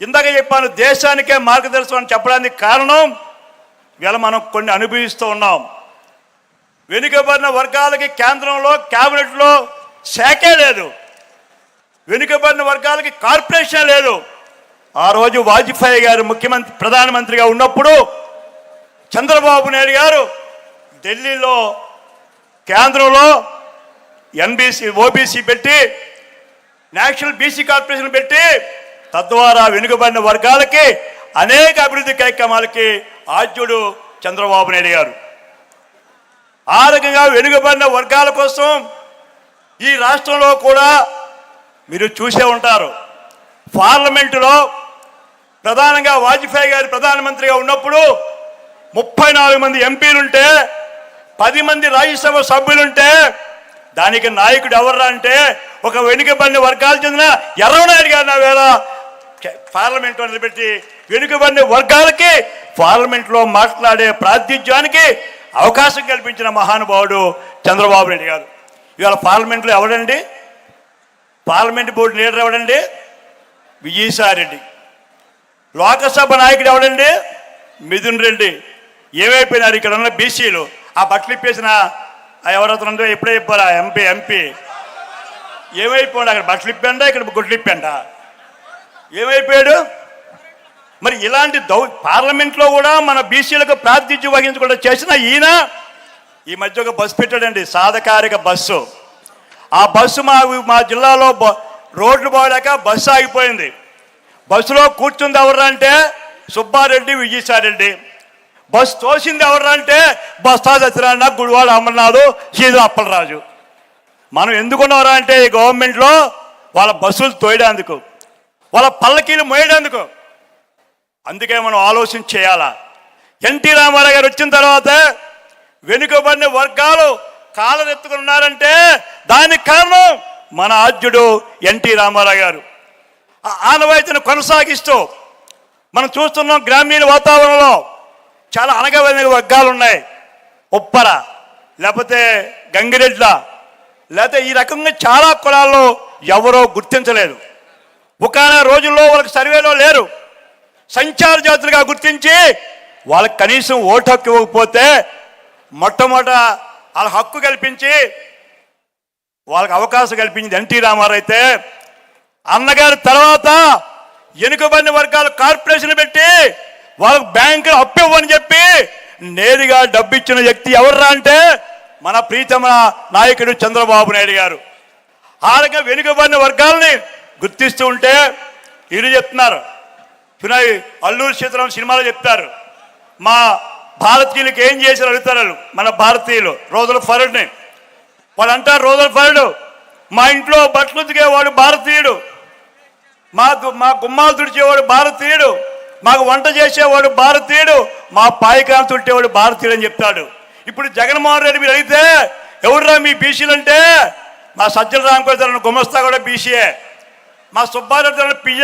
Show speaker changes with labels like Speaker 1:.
Speaker 1: ఇందాక చెప్పాను దేశానికే మార్గదర్శనం అని చెప్పడానికి కారణం ఇవాళ మనం కొన్ని అనుభవిస్తూ ఉన్నాం. వెనుకబడిన వర్గాలకి కేంద్రంలో క్యాబినెట్లో శాఖే లేదు. వెనుకబడిన వర్గాలకి కార్పొరేషన్ లేదు. ఆ రోజు వాజ్పేయి గారు ముఖ్యమంత్రి ప్రధానమంత్రిగా ఉన్నప్పుడు చంద్రబాబు నాయుడు గారు ఢిల్లీలో కేంద్రంలో ఎన్బీసీ ఓబీసీ పెట్టి నేషనల్ బీసీ కార్పొరేషన్ పెట్టి తద్వారా వెనుకబడిన వర్గాలకి అనేక అభివృద్ధి కార్యక్రమాలకి ఆద్యుడు చంద్రబాబు నాయుడు గారు. ఆ రకంగా వెనుకబడిన వర్గాల కోసం ఈ రాష్ట్రంలో కూడా మీరు చూసే ఉంటారు. పార్లమెంటులో ప్రధానంగా వాజ్పేయి గారు ప్రధానమంత్రిగా ఉన్నప్పుడు ముప్పై నాలుగు మంది ఎంపీలుంటే పది మంది రాజ్యసభ సభ్యులుంటే దానికి నాయకుడు ఎవర్రా అంటే ఒక వెనుకబడిన వర్గాలు చెందిన ఎర్రనాయుడు గారు నా వేళ పార్లమెంట్ నిలబెట్టి వెనుకబడిన వర్గాలకి పార్లమెంట్లో మాట్లాడే ప్రాతినిధ్యానికి అవకాశం కల్పించిన మహానుభావుడు చంద్రబాబు నాయుడు గారు. ఇవాళ పార్లమెంట్లో ఎవడండి? పార్లమెంట్ బోర్డు లీడర్ ఎవడండి? విజయసాయిరెడ్డి. లోకసభ నాయకుడు ఎవడండి? మిథున్ రెడ్డి. ఏమైపోయినారు ఇక్కడ ఉన్న బీసీలు? ఆ బట్టలు ఇప్పేసిన ఆ ఎవరైతే ఎప్పుడే చెప్పారు ఎంపీ ఎంపీ. ఏమైపోయాడు అక్కడ బట్టలు ఇప్పండా ఇక్కడ గుడ్లు ఇప్పండా ఏమైపోయాడు? మరి ఇలాంటి దౌ పార్లమెంట్లో కూడా మన బీసీలకు ప్రాతినిధ్యం వహించకుండా చేసిన ఈయన ఈ మధ్య ఒక బస్సు పెట్టాడండి సాధకారిక బస్సు. ఆ బస్సు మా మా జిల్లాలో బ- రోడ్లు పోలేక బస్సు ఆగిపోయింది. బస్సులో కూర్చుంది ఎవరంటే సుబ్బారెడ్డి విజయసాయిరెడ్డి. బస్సు తోసింది ఎవరంటే బస్తా సత్యనారాయణ గుడివాడ అమర్నాథ్ సీదు అప్పలరాజు. మనం ఎందుకున్నారా అంటే ఈ గవర్నమెంట్లో వాళ్ళ బస్సులు తోయడానికి. వాళ్ళ పల్లకీలు మోయడానికి అందుకే మనం ఆలోచన చేయాలా? ఎన్టీ రామారావు గారు వచ్చిన తర్వాత వెనుకబడిన వర్గాలు కాలరెత్తుకుని ఉన్నారంటే దానికి కారణం మన ఆద్యుడు ఎన్టీ రామారావు గారు. ఆ ఆనవాయితీని కొనసాగిస్తూ మనం చూస్తున్నాం గ్రామీణ వాతావరణంలో చాలా అనగవైన వర్గాలు ఉన్నాయి. ఉప్పర లేకపోతే గంగిరెడ్ల లేకపోతే ఈ రకంగా చాలా కులాల్లో ఎవరో గుర్తించలేదు. ఒకనొక రోజుల్లో వాళ్ళకి సర్వేలో లేరు. సంచార జాతులుగా గుర్తించి వాళ్ళకి కనీసం ఓటు హక్కు ఇవ్వకపోతే మొట్టమొదట వాళ్ళ హక్కు కల్పించి వాళ్ళకి అవకాశం కల్పించింది ఎన్టీ రామారావు అయితే. అన్నగారి తర్వాత ఎనుకబడిన వర్గాలు కార్పొరేషన్ పెట్టి వాళ్ళకు బ్యాంకు అప్పు ఇవ్వని చెప్పి నేరుగా డబ్బు ఇచ్చిన వ్యక్తి ఎవర్రా అంటే మన ప్రీతమ నాయకుడు చంద్రబాబు నాయుడు గారు. ఆ రకంగా వెనుకబడిన వర్గాలని గుర్తిస్తూ ఉంటే ఇది చెప్తున్నారు. వినయ్ అల్లూరు సీతారాం సినిమాలో చెప్తారు. మా భారతీయులకు ఏం చేశారు అడుగుతారు. వాళ్ళు, మన భారతీయులు రోజుల ఫరుడ్ని. వాళ్ళు అంటారు రోజుల ఫరుడు. మా ఇంట్లో బట్టలు ఉతికేవాడు భారతీయుడు. మా మా గుమ్మాలు తుడిచేవాడు భారతీయుడు. మాకు వంట చేసేవాడు భారతీయుడు. మా పాయకాలు తుట్టేవాడు భారతీయుడు అని చెప్తాడు. ఇప్పుడు జగన్మోహన్ రెడ్డి మీరు అడిగితే ఎవరురా మీ బీసీలు అంటే మా సజ్జల రామకృష్ణ గుమస్తా కూడా బీసీయే. మా సుబ్బారెడ్డి పియ్య